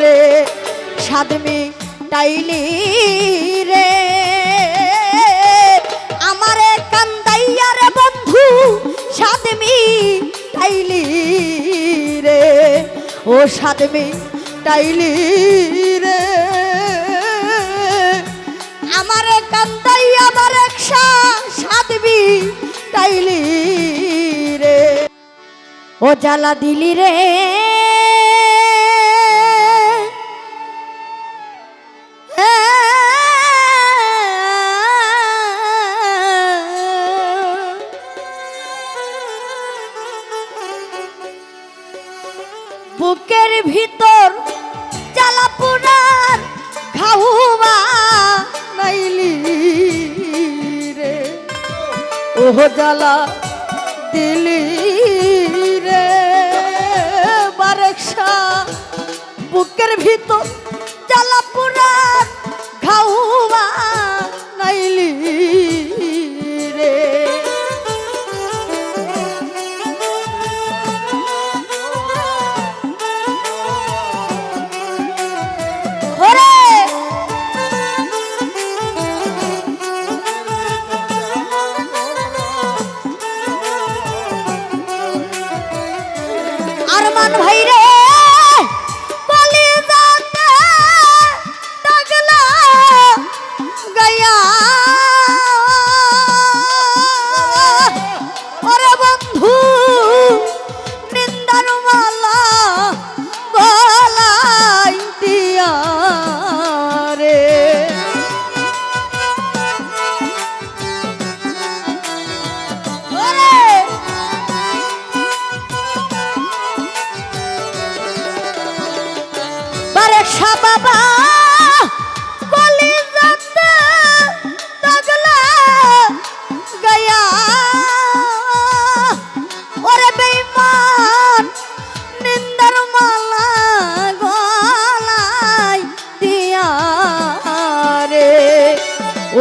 রে সাদমি টাইলি রে। আমারে কান্দাইয়া রে বন্ধু সাদমি টাইলি রে। ও সাদমি টাইলি রে। আমারে কান্দাই আমার একশা সাদবি টাইলি রে। ও জ্বালা দিলি রে। জ্বালা দিলি রে বারেকশা বুকের ভিতর আরমান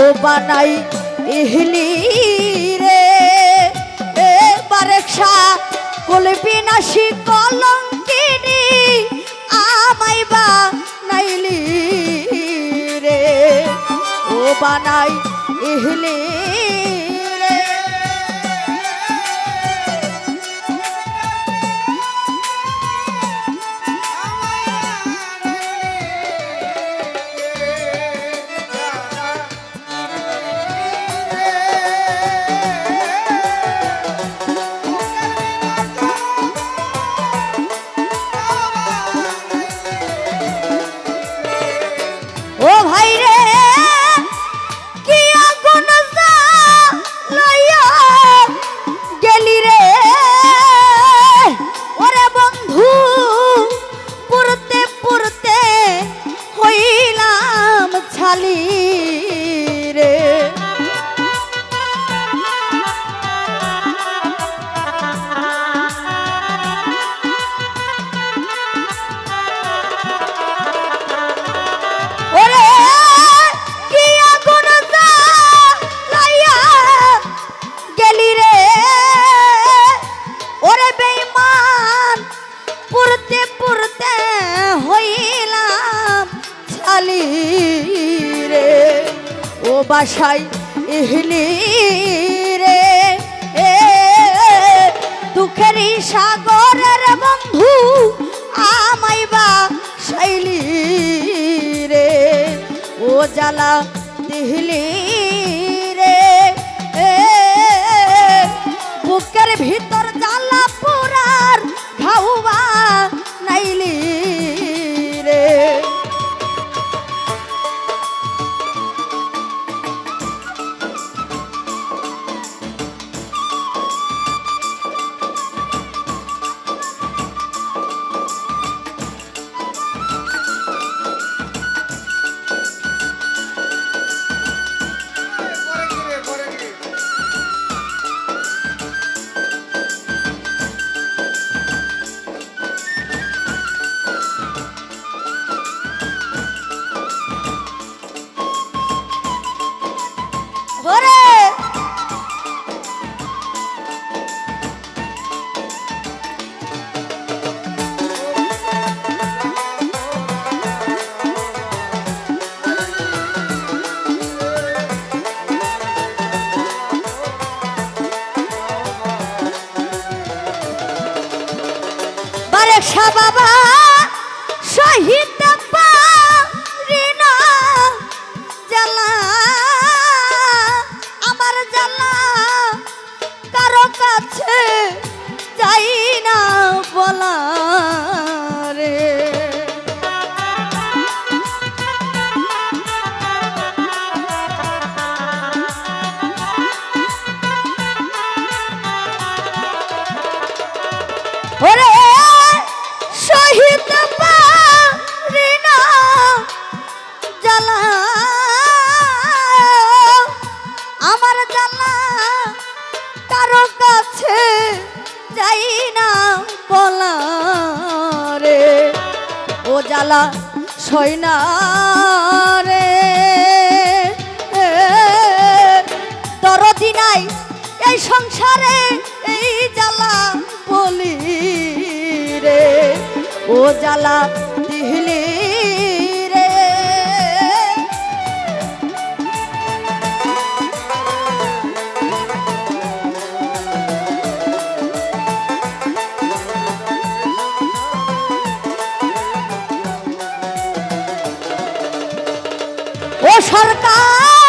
ও বানাই ইহলি রে। এ বারেশা কলবি কলঙ্কিনী বানাই ইহলি বাসাই ইহলি রে? এ, দুঃখেরই সাগরের বন্ধু আমাই বা শৈলী রে। ও জ্বালা দিহলি রে। এ, বুকের ভিতর জ্বালা পুরার ঘাউবা বাবা শহীদ ও জ্বালা সই না রে দরদি নাই এই সংসারে, এই জ্বালা বলি রে। ও জ্বালা দিহলি ও সরকার!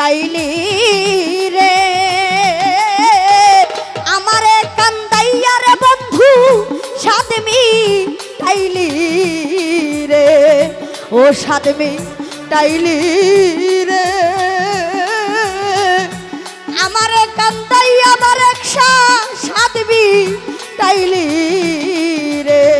টাইলি রে। আমারে কান্দাইয়া রে বন্ধু সাদমি টাইলি রে। ও সাদমি টাইলি রে। আমারে কান্দাই আমার একশা সাদবি টাইলি রে।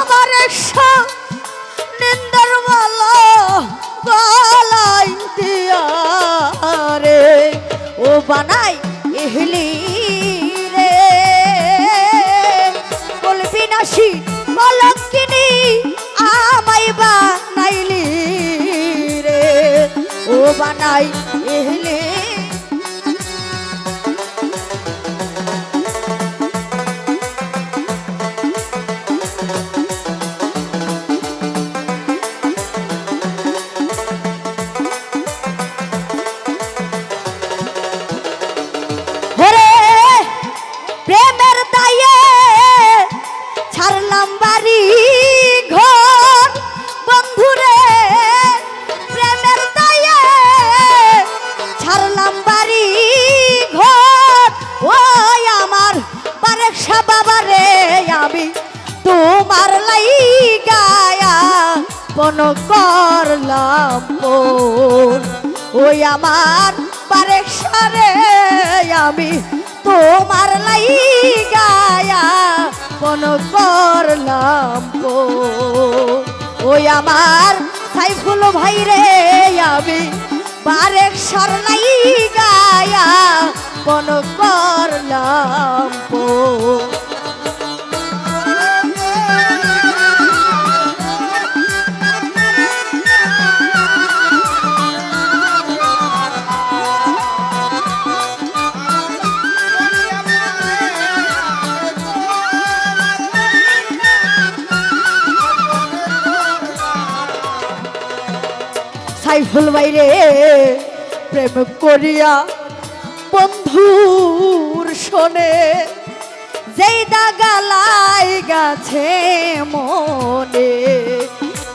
আমার নিন্দার মালা গলাই দিয়া রে। ও রে। বলবি নাসি আমাই বানাইলি রে। ও বানাই পন করলাম। ওই আমার বারেকশা রে আমি তোমার লাই করলাম গো। ওই আমার সাইফুল ভাই রে আমি বারেক সরলাই গায়া পন করলাম সাইফুল বাইরে প্রেম করিয়া বন্ধুর শোনে, যেই দাগালাই গাছে মনে,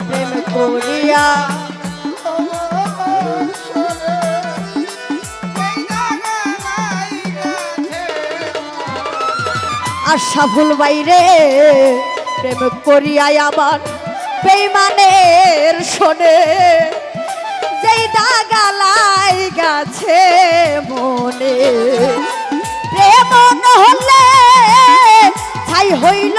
প্রেম করিয়া আশাফুল বাইরে প্রেম করিয়া আবার বেইমানের শোনে। যেই দাগালাই গাছে মনে। প্রেম নহলে ছাই হইল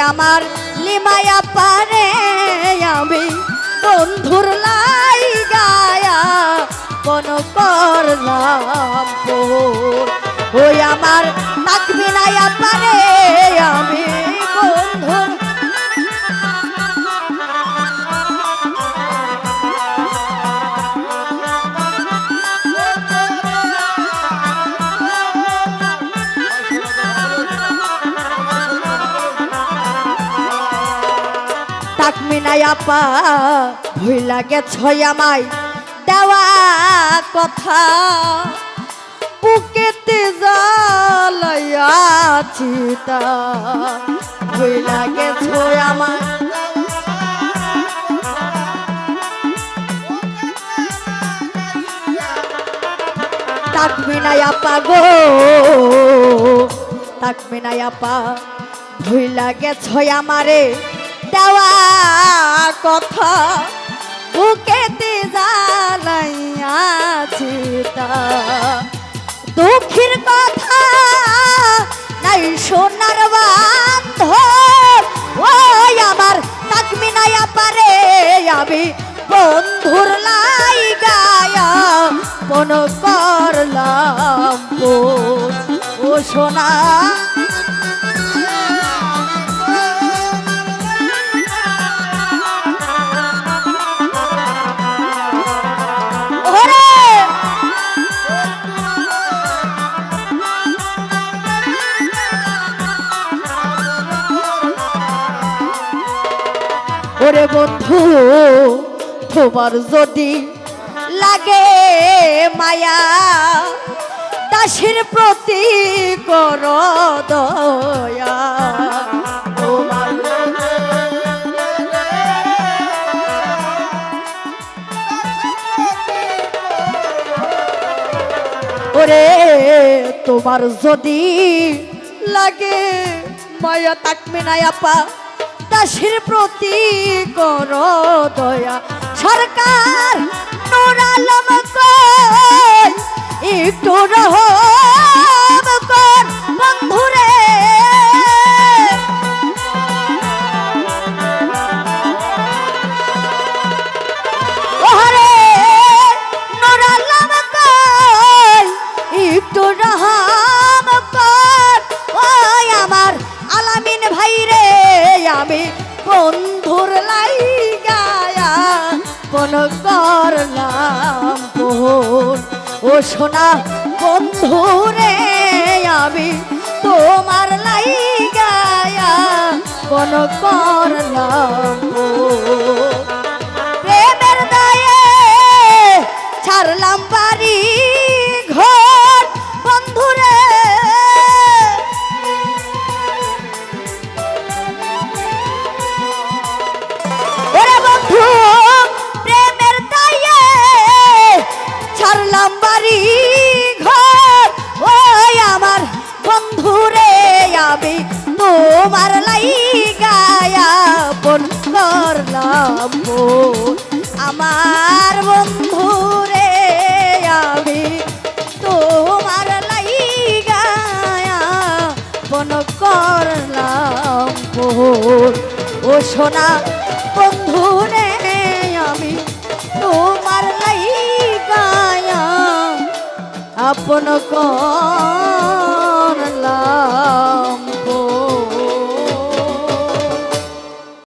আমার লিমায়া পারে আমি বন্ধুর লাই গায়া কোন করলাম ওই আমার নাক না পারে আমি বন্ধুর তাকমি না আপা ভুইলা গেছ আমায়। দেওয়া কথা, বুকেতে জ্বালাইয়াছি তা। ভুইলা গেছ আমার তাকবি না আপা গো তাকবি না আপা। ভুইলা গেছ আমারে। দেওয়া কথা, বুকেতে জ্বালাইয়াছি তা। দুঃখের কথা নাই সোনার বান্ধ ওই আমার তাকমি নাই পারে আমি বন্ধুর লাই গায়া মন করলাম ও সোনা বন্ধু তোমার যদি লাগে মায়া, দাসের প্রতি কর দয়া। ওরে, তোমার যদি লাগে মায়া তাকবে না আপা। দাসের প্রতি কর দয়া। সরকার নুরালম একটু রহম সোনা বন্ধুরে আমি তোমার লাই গায়া পন করলাম তোমার লাই গায়া বন করলাম আমার বন্ধু রে আমি তোমার লাই বন করলাম। ও সোনা বন্ধু রে আমি তোমার লাই গায়া আপন কর